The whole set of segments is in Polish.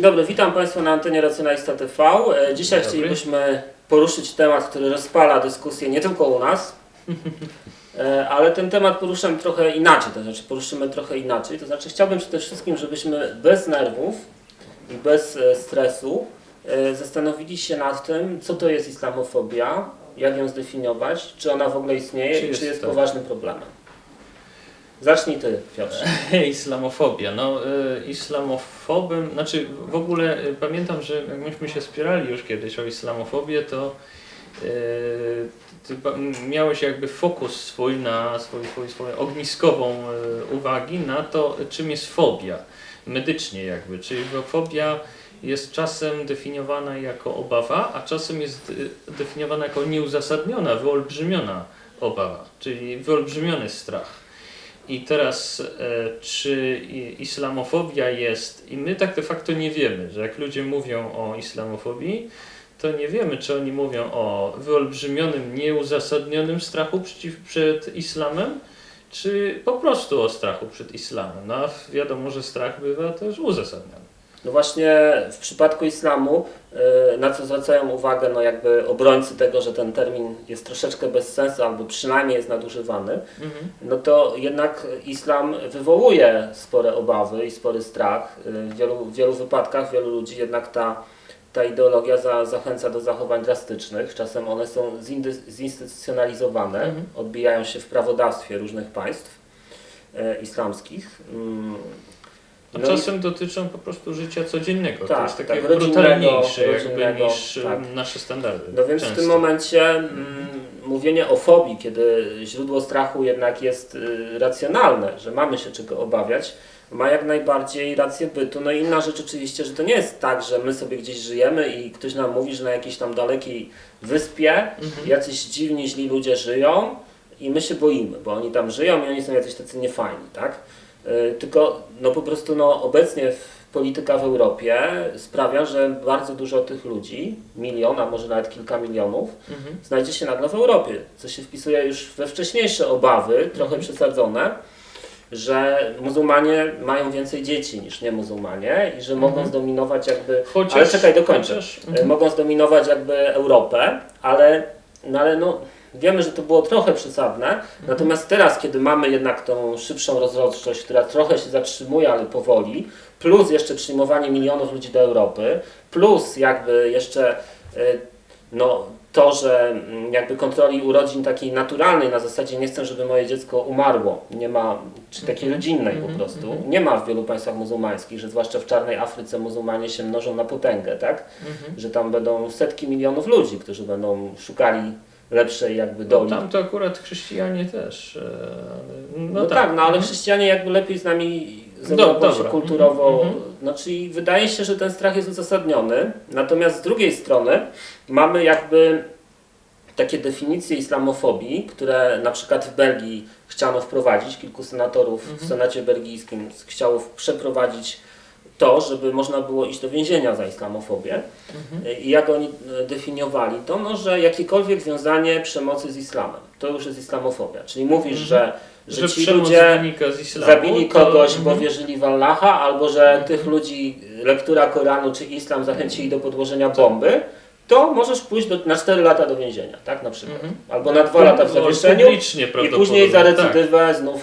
Dzień dobry, witam Państwa na antenie Racjonalista TV. E, Dzisiaj chcielibyśmy poruszyć temat, który rozpala dyskusję nie tylko u nas, ale ten temat poruszam trochę inaczej, to znaczy poruszymy trochę inaczej. To znaczy chciałbym przede wszystkim, żebyśmy bez nerwów i bez e, stresu e, zastanowili się nad tym, co to jest islamofobia, jak ją zdefiniować, czy ona w ogóle istnieje Czy i jest czy jest tak? poważnym problemem. Zacznij Ty, Piotrze. Islamofobia. No, y, islamofobem, znaczy w ogóle y, pamiętam, że jak myśmy się spierali już kiedyś o islamofobię, to y, miałeś jakby fokus swój na swój, swój, swoją ogniskową y, uwagi na to, czym jest fobia. Medycznie jakby, czyli fobia jest czasem definiowana jako obawa, a czasem jest y, definiowana jako nieuzasadniona, wyolbrzymiona obawa, czyli wyolbrzymiony strach. I teraz, e, czy islamofobia jest, i my tak de facto nie wiemy, że jak ludzie mówią o islamofobii, to nie wiemy, czy oni mówią o wyolbrzymionym, nieuzasadnionym strachu przeciw, przed islamem, czy po prostu o strachu przed islamem. No a wiadomo, że strach bywa też uzasadniony. No właśnie w przypadku islamu, y, na co zwracają uwagę no jakby obrońcy tego, że ten termin jest troszeczkę bez sensu albo przynajmniej jest nadużywany, Mhm. no to jednak islam wywołuje spore obawy i spory strach. Y, W wielu, w wielu wypadkach wielu ludzi jednak ta, ta ideologia za, zachęca do zachowań drastycznych. Czasem one są zinstytucjonalizowane, Mhm. odbijają się w prawodawstwie różnych państw y, islamskich. Mm, A no i- czasem dotyczą po prostu życia codziennego. to Tak, jest takie tak, brutalniejsze rodzinnego, niż e, tak. nasze standardy. No więc w często. tym momencie mm, mówienie o fobii, kiedy źródło strachu jednak jest y, racjonalne, że mamy się czego obawiać, ma jak najbardziej rację bytu. No i inna rzecz oczywiście, że to nie jest tak, że my sobie gdzieś żyjemy i ktoś nam mówi, że na jakiejś tam dalekiej wyspie Mhm. jacyś dziwni, źli ludzie żyją i my się boimy, bo oni tam żyją i oni są jacyś tacy niefajni, tak? Y, Tylko no po prostu no, obecnie polityka w Europie sprawia, że bardzo dużo tych ludzi, milion, a może nawet kilka milionów, Mhm. znajdzie się nagle w Europie, co się wpisuje już we wcześniejsze obawy, trochę Mhm. przesadzone, że muzułmanie mają więcej dzieci niż nie muzułmanie i że mogą Mhm. zdominować jakby Chociaż, Ale czekaj, dokończę. chociaż- E, Mhm. mogą zdominować jakby Europę, ale, no ale no, wiemy, że to było trochę przesadne. Mhm. Natomiast teraz, kiedy mamy jednak tą szybszą rozrodczość, która trochę się zatrzymuje, ale powoli, plus jeszcze przyjmowanie milionów ludzi do Europy, plus jakby jeszcze e, no, to, że mm, jakby kontroli urodzin takiej naturalnej, na zasadzie nie chcę, żeby moje dziecko umarło, nie ma, czy takiej Mhm. rodzinnej po Mhm, prostu, mhm. nie ma w wielu państwach muzułmańskich, że zwłaszcza w czarnej Afryce muzułmanie się mnożą na potęgę, tak? Że tam będą setki milionów ludzi, którzy będą szukali lepszej jakby No, doli. tam to akurat chrześcijanie też. e, ale- no, tak, no ale chrześcijanie jakby lepiej z nami z Do- Europą się kulturowo, Mhm. no czyli wydaje się, że ten strach jest uzasadniony, natomiast z drugiej strony mamy jakby takie definicje islamofobii, które na przykład w Belgii chciano wprowadzić, kilku senatorów w Mhm. Senacie belgijskim chciało przeprowadzić to, żeby można było iść do więzienia za islamofobię. Mhm. I jak oni e, definiowali to, no, że jakiekolwiek wiązanie przemocy z islamem, to już jest islamofobia. Czyli mówisz, Mhm. że, że, Że ci ludzie islamu. zabili to- kogoś, bo mhm. wierzyli w Allaha, albo że tych ludzi lektura Koranu czy islam zachęcili do podłożenia bomby, to możesz pójść do, na 4 lata do więzienia, tak na przykład. Mhm. Albo na 2 lata w No, zawieszeniu i później za tak. recydywę znów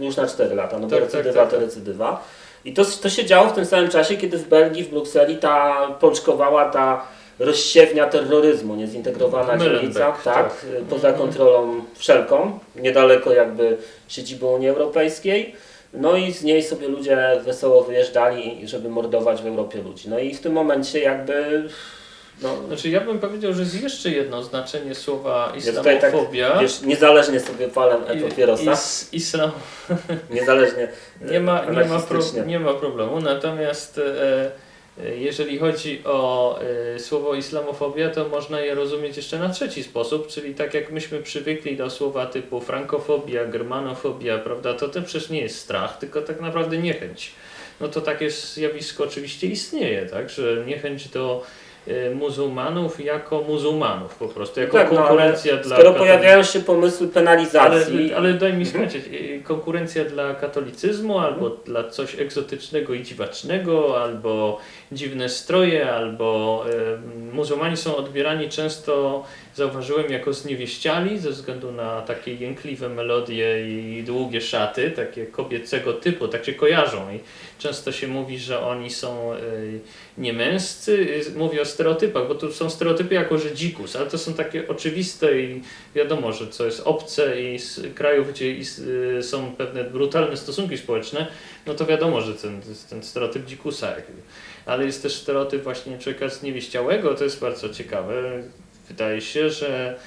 już na 4 lata, no bo Tak, tak, recydywa tak, to tak. recydywa. I to, to się działo w tym samym czasie, kiedy w Belgii, w Brukseli ta pączkowała ta rozsiewnia terroryzmu, niezintegrowana dzielnica, tak, tak. poza kontrolą wszelką, niedaleko jakby siedziby Unii Europejskiej. No i z niej sobie ludzie wesoło wyjeżdżali, żeby mordować w Europie ludzi. No i w tym momencie jakby no, Znaczy ja bym powiedział, że jest jeszcze jedno znaczenie słowa ja tak, islamofobia. wiesz, niezależnie sobie palę I- papierosa, is- islam niezależnie nie ma, nie, ma pro, nie ma problemu, natomiast e, E, Jeżeli chodzi o e, słowo islamofobia, to można je rozumieć jeszcze na trzeci sposób, czyli tak jak myśmy przywykli do słowa typu frankofobia, germanofobia, prawda, to to przecież nie jest strach, tylko tak naprawdę niechęć. No to takie zjawisko oczywiście istnieje, tak, że niechęć do muzułmanów jako muzułmanów po prostu, jako Tak, no, konkurencja dla Skoro katolicyzmu. pojawiają się pomysły penalizacji, Ale, ale daj mi skończyć. Y, Konkurencja dla katolicyzmu, albo dla coś egzotycznego i dziwacznego, albo dziwne stroje, albo y, muzułmani są odbierani często, zauważyłem, jako zniewieściali ze względu na takie jękliwe melodie i długie szaty, takie kobiecego typu, tak się kojarzą. I często się mówi, że oni są y, niemęscy. Y, Mówię o stereotypach, bo tu są stereotypy jako, że dzikus, ale to są takie oczywiste i wiadomo, że co jest obce i z krajów, gdzie y, są pewne brutalne stosunki społeczne, no to wiadomo, że ten, ten stereotyp dzikusa. Ale jest też stereotyp właśnie człowieka zniewieściałego, to jest bardzo ciekawe. Wydaje się, że,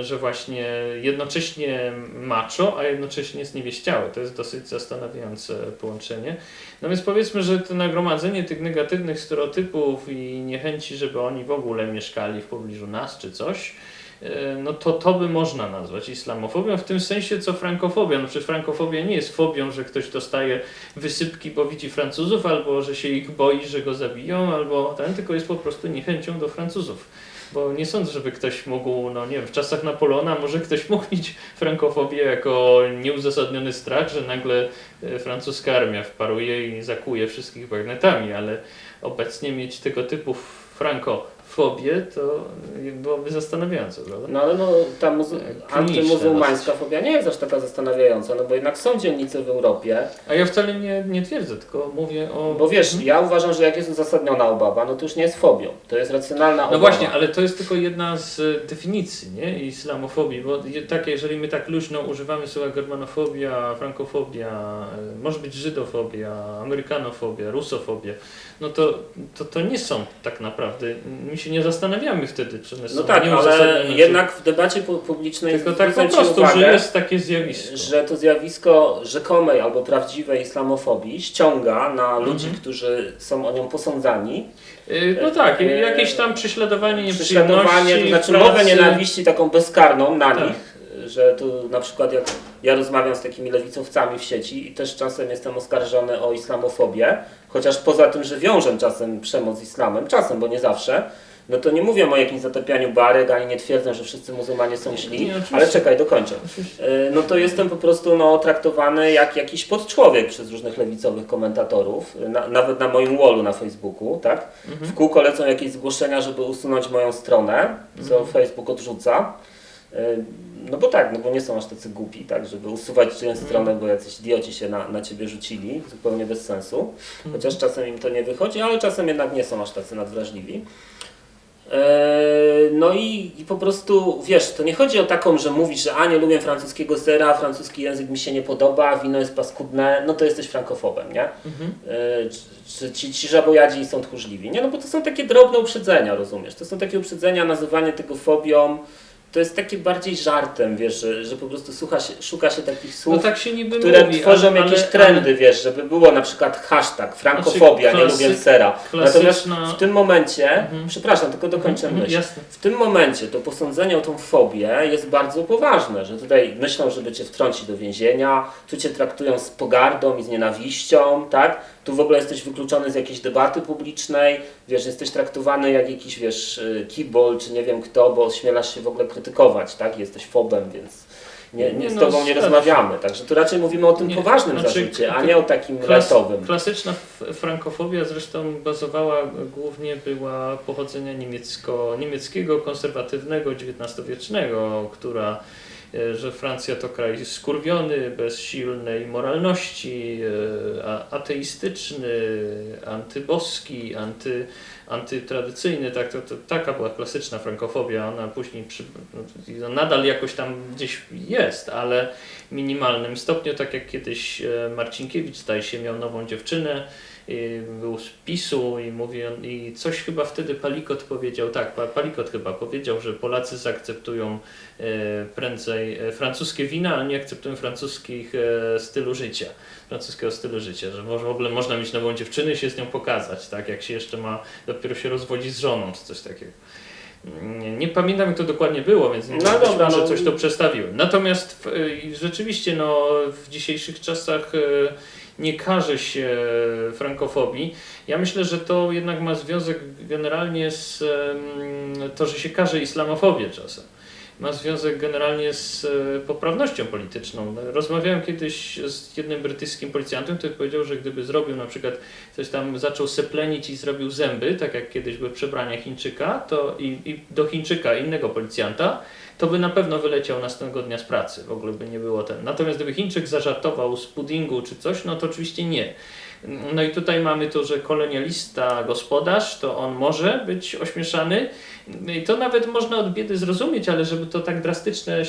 że właśnie jednocześnie macho, a jednocześnie zniewieściały. To jest dosyć zastanawiające połączenie. No więc powiedzmy, że to nagromadzenie tych negatywnych stereotypów i niechęci, żeby oni w ogóle mieszkali w pobliżu nas czy coś, e, no to to by można nazwać islamofobią w tym sensie co frankofobią. No przecież frankofobia nie jest fobią, że ktoś dostaje wysypki, bo widzi Francuzów, albo że się ich boi, że go zabiją, albo ten, tylko jest po prostu niechęcią do Francuzów. Bo nie sądzę, żeby ktoś mógł, no nie wiem, w czasach Napoleona może ktoś mógł mieć frankofobię jako nieuzasadniony strach, że nagle e, francuska armia wparuje i zakuje wszystkich bagnetami, ale obecnie mieć tego typu frankofobię to byłoby zastanawiające, prawda? no ale no, ta muzu- Kliniczne antymuzułmańska fobia nie jest aż taka zastanawiająca, no bo jednak są dzielnice w Europie, A ja wcale nie, nie twierdzę, tylko mówię o... bo wiesz, ja uważam, że jak jest uzasadniona obawa, no to już nie jest fobią, to jest racjonalna No obawa. właśnie, ale to jest tylko jedna z e, definicji nie? islamofobii, bo tak, jeżeli my tak luźno używamy słowa germanofobia, frankofobia, e, może być żydofobia, amerykanofobia, rusofobia, no to, to, to nie są tak naprawdę, my się nie zastanawiamy wtedy, czy one są No tak, ale jednak w debacie pu- publicznej Tylko tak po prostu, uwagę, że jest takie zjawisko. że to zjawisko rzekomej albo prawdziwej islamofobii ściąga na ludzi, Mhm. którzy są o nią posądzani, Y, No tak, e, jakieś tam prześladowanie, prześladowanie, to nieprzyjemności, znaczy mowę nienawiści taką bezkarną na Tak. nich, że tu na przykład jak ja rozmawiam z takimi lewicowcami w sieci i też czasem jestem oskarżony o islamofobię, chociaż poza tym, że wiążę czasem przemoc z islamem, czasem, bo nie zawsze, no to nie mówię o jakimś zatapianiu barek, ani nie twierdzę, że wszyscy muzułmanie są źli, ale czekaj, dokończę. E, no to jestem po prostu no, traktowany jak jakiś podczłowiek przez różnych lewicowych komentatorów, na, nawet na moim wallu na Facebooku, tak? Mhm. W kółko lecą jakieś zgłoszenia, żeby usunąć moją stronę, co Mhm. Facebook odrzuca. E, No bo tak, no bo nie są aż tacy głupi, tak, żeby usuwać czyjąś Mhm. stronę, bo jacyś idioci się na, na ciebie rzucili, zupełnie bez sensu. Mhm. Chociaż czasem im to nie wychodzi, ale czasem jednak nie są aż tacy nadwrażliwi. Eee, No i, i po prostu, wiesz, to nie chodzi o taką, że mówisz, że a nie lubię francuskiego sera, francuski język mi się nie podoba, wino jest paskudne, no to jesteś frankofobem, nie? Mhm. Czy- Czy ci, ci żabojadzi są tchórzliwi? Nie, no bo to są takie drobne uprzedzenia, rozumiesz? To są takie uprzedzenia, nazywanie tego fobią, to jest takie bardziej żartem, wiesz, że, że po prostu słucha się, szuka się takich No słów, tak się niby które mówi, tworzą ale, jakieś ale, trendy, wiesz, żeby było na przykład hashtag frankofobia, Znaczy, nie klasy- lubię sera. Natomiast Klasyczna... w tym momencie, Mhm. przepraszam, tylko dokończę Mhm, myśl. Jasne. W tym momencie to posądzenie o tą fobię jest bardzo poważne, że tutaj myślą, żeby cię wtrącić do więzienia, tu cię traktują z pogardą i z nienawiścią, tak? Tu w ogóle jesteś wykluczony z jakiejś debaty publicznej, wiesz, jesteś traktowany jak jakiś, wiesz, y, kibol, czy nie wiem kto, bo ośmielasz się w ogóle krytykować, tak? Jesteś fobem, więc nie, nie, z No, tobą nie rozmawiamy. Także tu raczej mówimy o tym Nie, poważnym znaczy, zarzucie, a nie o takim klas- latowym. Klasyczna frankofobia zresztą bazowała głównie była pochodzenia niemiecko, niemieckiego, konserwatywnego, XIX-wiecznego, która że Francja to kraj skurwiony, bez silnej moralności, e, ateistyczny, antyboski, anty, antytradycyjny. Tak, to, to, taka była klasyczna frankofobia. Ona później przy, no, nadal jakoś tam gdzieś jest, ale minimalnym stopniu, tak jak kiedyś e, Marcinkiewicz zdaje się miał nową dziewczynę był z PiSu i mówi on, i coś chyba wtedy Palikot powiedział, tak, Pa- Palikot chyba powiedział, że Polacy zaakceptują e, prędzej e, francuskie wina, ale nie akceptują francuskich stylu życia, francuskiego stylu życia, że może w ogóle można mieć nową dziewczynę i się z nią pokazać, tak, jak się jeszcze ma, dopiero się rozwodzi z żoną, czy coś takiego. Nie, nie pamiętam jak to dokładnie było, więc nie No być dobra, może no. coś to przestawiłem. Natomiast w, y, rzeczywiście no, w dzisiejszych czasach y, nie każe się frankofobii. Ja myślę, że to jednak ma związek generalnie z to, że się każe islamofobię czasem. Ma związek generalnie z e, poprawnością polityczną. Rozmawiałem kiedyś z jednym brytyjskim policjantem, który powiedział, że gdyby zrobił na przykład coś tam, zaczął seplenić i zrobił zęby, tak jak kiedyś były przebrania Chińczyka, to i, i do Chińczyka innego policjanta, to by na pewno wyleciał następnego dnia z pracy. W ogóle by nie było ten. Natomiast gdyby Chińczyk zażartował z puddingu czy coś, no to oczywiście nie. No i tutaj mamy to, że kolonialista gospodarz, to on może być ośmieszany. I to nawet można od biedy zrozumieć, ale żeby to tak drastyczne,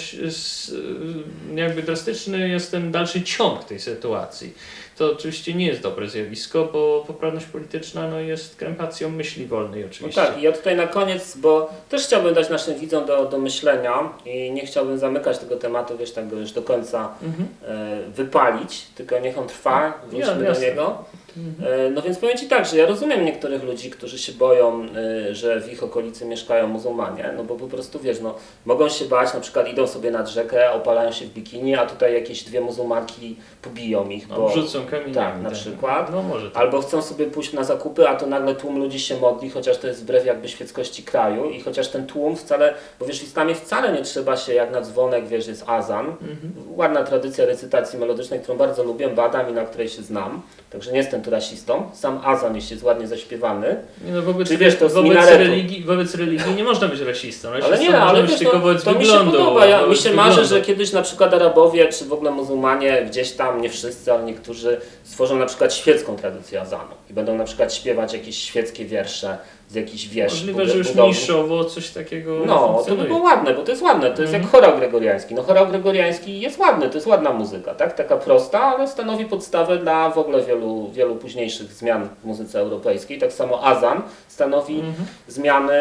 jakby drastyczny jest ten dalszy ciąg tej sytuacji. To oczywiście nie jest dobre zjawisko, bo poprawność polityczna no, jest krępacją myśli wolnej No oczywiście. tak, i ja tutaj na koniec, bo też chciałbym dać naszym widzom do, do myślenia i nie chciałbym zamykać tego tematu, wiesz, tak go już do końca Mhm. e, wypalić, tylko niech on trwa, wróćmy do jasne. niego. Mhm. E, No więc powiem Ci tak, że ja rozumiem niektórych ludzi, którzy się boją, y, że w ich okolicy mieszkają muzułmanie, no bo po prostu wiesz, no mogą się bać, na przykład idą sobie nad rzekę, opalają się w bikini, a tutaj jakieś dwie muzułmanki pobiją ich, No, bo... wrzucą kamieniami. tak, na przykład. No może tak. Albo chcą sobie pójść na zakupy, a to nagle tłum ludzi się modli, chociaż to jest wbrew jakby świeckości kraju i chociaż ten tłum wcale, bo wiesz, w islamie wcale nie trzeba się jak na dzwonek, wiesz, jest azan, Mhm. ładna tradycja recytacji melodycznej, którą bardzo lubię, badam i na której się znam, także nie jestem tu rasistą, sam azan, jeśli jest ładnie zaśpiewany, Nie, no wobec, Czy wiesz, to wobec, religii, wobec religii nie można być rasistą. ale Rasistą nie, można ale być wiesz, tylko no, wobec to mi się wyglądu. podoba, ja, mi się marzy, wyglądu. że kiedyś na przykład Arabowie, czy w ogóle muzułmanie, gdzieś tam, nie wszyscy, ale niektórzy stworzą na przykład świecką tradycję azanu i będą na przykład śpiewać jakieś świeckie wiersze z jakichś wiersz. Możliwe, że już niszowo coś takiego No, to by było ładne, bo to jest ładne, to jest Mhm. jak chorał gregoriański. No chorał gregoriański jest ładny, to jest ładna muzyka, tak? Taka prosta, ale stanowi podstawę dla w ogóle wielu, wielu późniejszych zmian w muzyce europejskiej. Tak samo azan stanowi Mhm. zmiany,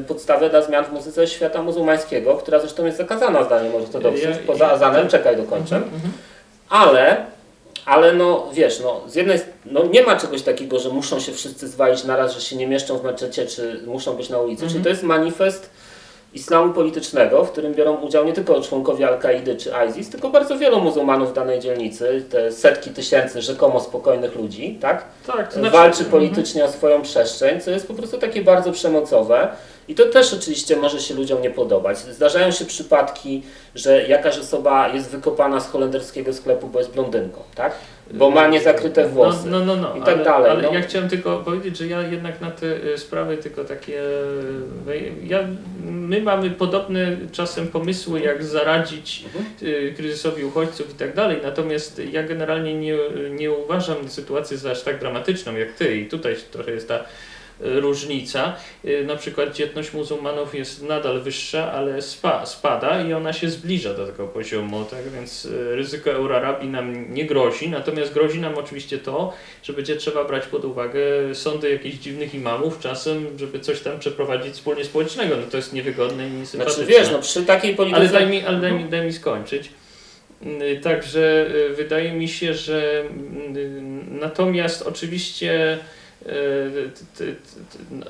y, podstawę dla zmian w muzyce świata muzułmańskiego, która zresztą jest zakazana zdaniem ortodoksów, poza azanem, czekaj dokończę. Mhm, mhm. Ale, ale no wiesz, no z jednej no nie ma czegoś takiego, że muszą się wszyscy zwalić naraz, że się nie mieszczą w meczecie, czy muszą być na ulicy. Mhm. Czyli to jest manifest islamu politycznego, w którym biorą udział nie tylko członkowie Al-Kaidy czy ISIS, tylko bardzo wielu muzułmanów w danej dzielnicy, te setki tysięcy rzekomo spokojnych ludzi, tak? Tak, to znaczy, Walczy mhm. politycznie o swoją przestrzeń, co jest po prostu takie bardzo przemocowe. I to też oczywiście może się ludziom nie podobać. Zdarzają się przypadki, że jakaś osoba jest wykopana z holenderskiego sklepu, bo jest blondynką, tak? Bo ma niezakryte włosy. No, no, no, no. I tak ale, dalej, Ale no. ja chciałem tylko powiedzieć, że ja jednak na te y, sprawy tylko takie. y, Ja, my mamy podobne czasem pomysły, jak zaradzić Mhm. y, kryzysowi uchodźców i tak dalej. Natomiast ja generalnie nie, nie uważam sytuacji za aż tak dramatyczną jak ty. I tutaj trochę jest ta różnica. Y, Na przykład dzietność muzułmanów jest nadal wyższa, ale spa, spada i ona się zbliża do tego poziomu, tak więc y, ryzyko Eurarabii nam nie grozi, natomiast grozi nam oczywiście to, że będzie trzeba brać pod uwagę sądy jakichś dziwnych imamów czasem, żeby coś tam przeprowadzić wspólnie społecznego. No to jest niewygodne i niesympatyczne. Znaczy wiesz, no przy takiej polityce... Ale daj mi, ale daj mi, daj mi skończyć. Y, Także wydaje mi się, że natomiast oczywiście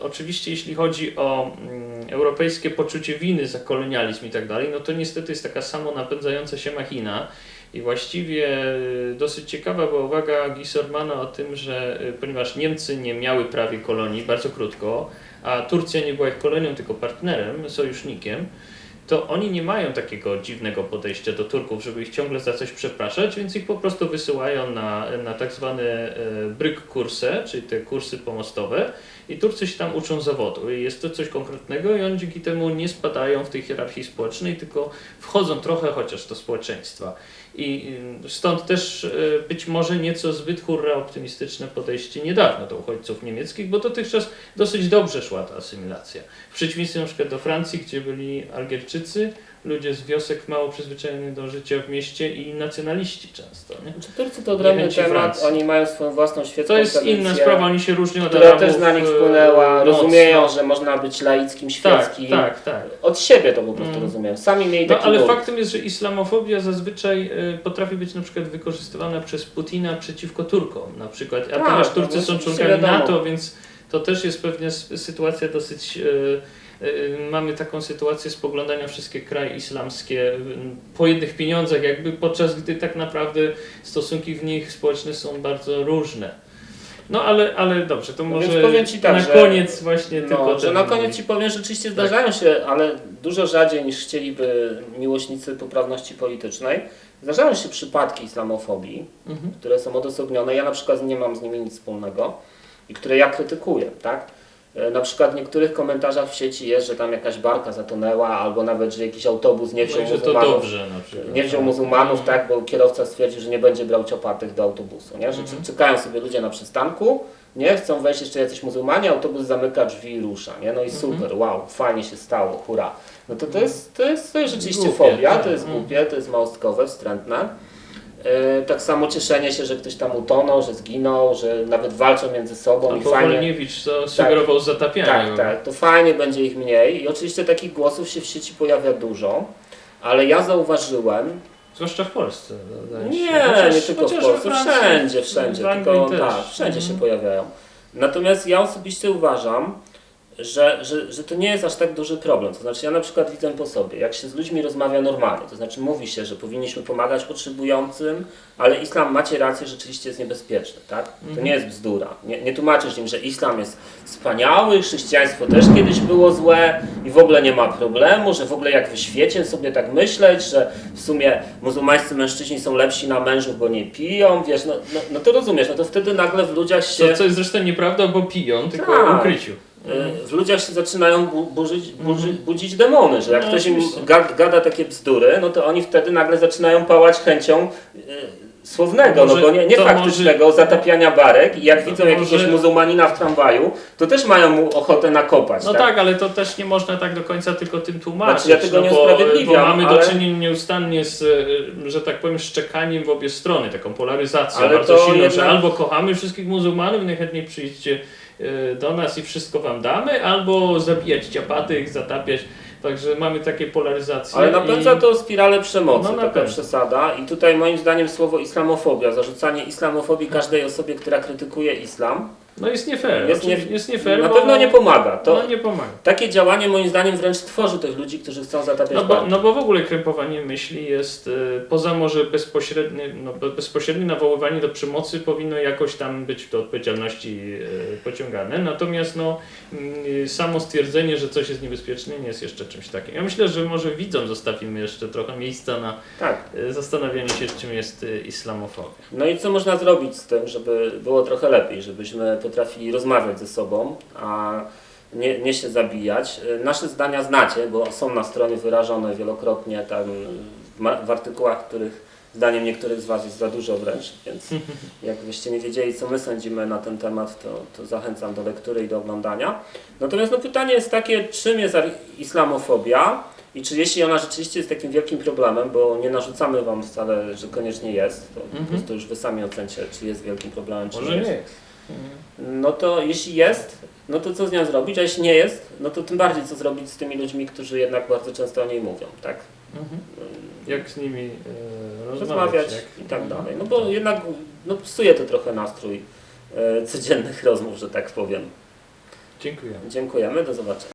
oczywiście jeśli chodzi o mm, europejskie poczucie winy za kolonializm i tak dalej, no to niestety jest taka samo napędzająca się machina. I właściwie y, dosyć ciekawa była uwaga Gisormana o tym, że y, ponieważ Niemcy nie miały prawie kolonii, bardzo krótko, a Turcja nie była ich kolonią, tylko partnerem, sojusznikiem, to oni nie mają takiego dziwnego podejścia do Turków, żeby ich ciągle za coś przepraszać, więc ich po prostu wysyłają na, na tak zwane e, bryk kurse, czyli te kursy pomostowe i Turcy się tam uczą zawodu. I jest to coś konkretnego i oni dzięki temu nie spadają w tej hierarchii społecznej, tylko wchodzą trochę chociaż do społeczeństwa. I y, stąd też y, być może nieco zbyt hurra optymistyczne podejście niedawno do uchodźców niemieckich, bo dotychczas dosyć dobrze szła ta asymilacja. W przeciwieństwie na przykład do Francji, gdzie byli Algierczycy, ludzie z wiosek mało przyzwyczajeni do życia w mieście i nacjonaliści często. Nie? Znaczy, Turcy to odrębny temat, Francji. oni mają swoją własną świecką To jest inna sprawa, oni się różnią od Arabów. też na nich e, wpłynęła, mocno. rozumieją, że można być laickim, Tak, świeckim. tak, tak. Od siebie to po prostu Mm. rozumieją. Sami mieli No taki ale nurt. faktem jest, że islamofobia zazwyczaj y, potrafi być na przykład wykorzystywana przez Putina przeciwko Turkom na przykład. A Tak, ponieważ no Turcy to są członkami. NATO, więc to też jest pewnie sytuacja dosyć. y, y, Mamy taką sytuację spoglądania wszystkie kraje islamskie y, po jednych pieniądzach, jakby podczas gdy tak naprawdę stosunki w nich społeczne są bardzo różne. No ale, ale dobrze, to No może powiem ci tak, na że- koniec właśnie tylko No, że ten- na koniec ci powiem, że rzeczywiście Tak. zdarzają się, ale dużo rzadziej niż chcieliby miłośnicy poprawności politycznej. Zdarzają się przypadki islamofobii, Mhm. które są odosobnione. Ja na przykład nie mam z nimi nic wspólnego i które ja krytykuję, tak? E, Na przykład w niektórych komentarzach w sieci jest, że tam jakaś barka zatonęła, albo nawet, że jakiś autobus nie wziął No muzułmanów. przykład. Nie wziął muzułmanów, tak, bo kierowca stwierdził, że nie będzie brał ciopatych do autobusu, nie? Że Mhm. czekają sobie ludzie na przystanku, nie? Chcą wejść jeszcze jacyś muzułmanie, autobus zamyka drzwi i rusza, nie? No i Mhm. super, wow, fajnie się stało, hura. No to to jest, to jest, to jest rzeczywiście Głupie, fobia, tak. to jest Mhm. głupie, to jest małostkowe, wstrętne. E, tak samo cieszenie się, że ktoś tam utonął, że zginął, że nawet walczą między sobą i Albo fajnie... Wolniewicz to sugerował zatapianie. Tak, tak, to fajnie będzie ich mniej i oczywiście takich głosów się w sieci pojawia dużo, ale ja zauważyłem, Zwłaszcza w Polsce. się. nie, Chociaż- nie tylko w Polsce, wszędzie, wszędzie, w Anglii tylko tak, wszędzie się Mhm. pojawiają. Natomiast ja osobiście uważam, że, że, że to nie jest aż tak duży problem. To znaczy ja na przykład widzę po sobie, jak się z ludźmi rozmawia normalnie, to znaczy mówi się, że powinniśmy pomagać potrzebującym, ale islam, macie rację, rzeczywiście jest niebezpieczny, tak? To Mhm. nie jest bzdura. Nie, nie tłumaczysz im, że islam jest wspaniały, chrześcijaństwo też kiedyś było złe i w ogóle nie ma problemu, że w ogóle jak w świecie sobie tak myśleć, że w sumie muzułmańscy mężczyźni są lepsi na mężów, bo nie piją, wiesz, no, no, no to rozumiesz, no to wtedy nagle w ludziach się... To, co jest zresztą nieprawda, bo piją, tylko Tak. w ukryciu. Y, w ludziach się zaczynają bu burzyć, burzy, budzić demony, że jak No, ktoś im gada, takie bzdury, no to oni wtedy nagle zaczynają pałać chęcią y, słownego, Może- no bo nie, nie faktycznego zatapiania barek i jak widzą jakiegoś może- muzułmanina w tramwaju, to też mają mu ochotę nakopać. No tak? tak, ale to też nie można tak do końca tylko tym tłumaczyć. Znaczy, ja tego no, nie bo, usprawiedliwiam, bo mamy ale- do czynienia nieustannie z, e, że tak powiem, szczekaniem w obie strony, taką polaryzacją Ale bardzo silną, jednak- że albo kochamy wszystkich muzułmanów, najchętniej przyjdźcie e, do nas i wszystko wam damy, albo zabijać ciapatych, zatapiać. Także mamy takie polaryzacje. Ale napędza i... to spiralę przemocy, No, taka przesada. I tutaj moim zdaniem słowo islamofobia, zarzucanie islamofobii każdej osobie, która krytykuje islam, No jest nie fair. Jest nie- jest nie fair, na pewno nie pomaga. To, No nie pomaga. Takie działanie moim zdaniem wręcz tworzy tych ludzi, którzy chcą zatapiać No bo, no bo w ogóle krępowanie myśli jest, y, poza może bezpośrednie, no, be- bezpośrednie nawoływanie do przemocy powinno jakoś tam być do odpowiedzialności y, pociągane, natomiast no, y, samo stwierdzenie, że coś jest niebezpieczne nie jest jeszcze czymś takim. Ja myślę, że może widzom zostawimy jeszcze trochę miejsca na Tak. y, zastanawianie się, czym jest y, islamofobia. No i co można zrobić z tym, żeby było trochę lepiej, żebyśmy potrafili rozmawiać ze sobą, a nie, nie się zabijać. Y, Nasze zdania znacie, bo są na stronie wyrażone wielokrotnie tam w, artykułach, których zdaniem niektórych z Was jest za dużo wręcz, więc jakbyście nie wiedzieli, co my sądzimy na ten temat, to, to zachęcam do lektury i do oglądania. Natomiast no, pytanie jest takie, czym jest islamofobia i czy jeśli ona rzeczywiście jest takim wielkim problemem, bo nie narzucamy Wam wcale, że koniecznie jest, to po Mhm. prostu już Wy sami ocencie, czy jest wielkim problemem, czy Może nie jest. No to jeśli jest, no to co z nią zrobić, a jeśli nie jest, no to tym bardziej co zrobić z tymi ludźmi, którzy jednak bardzo często o niej mówią, tak? Mhm. Jak z nimi y, rozmawiać? Rozmawiać jak... i tak dalej. No bo jednak no, psuje to trochę nastrój e, codziennych rozmów, że tak powiem. Dziękuję. Dziękujemy, do zobaczenia.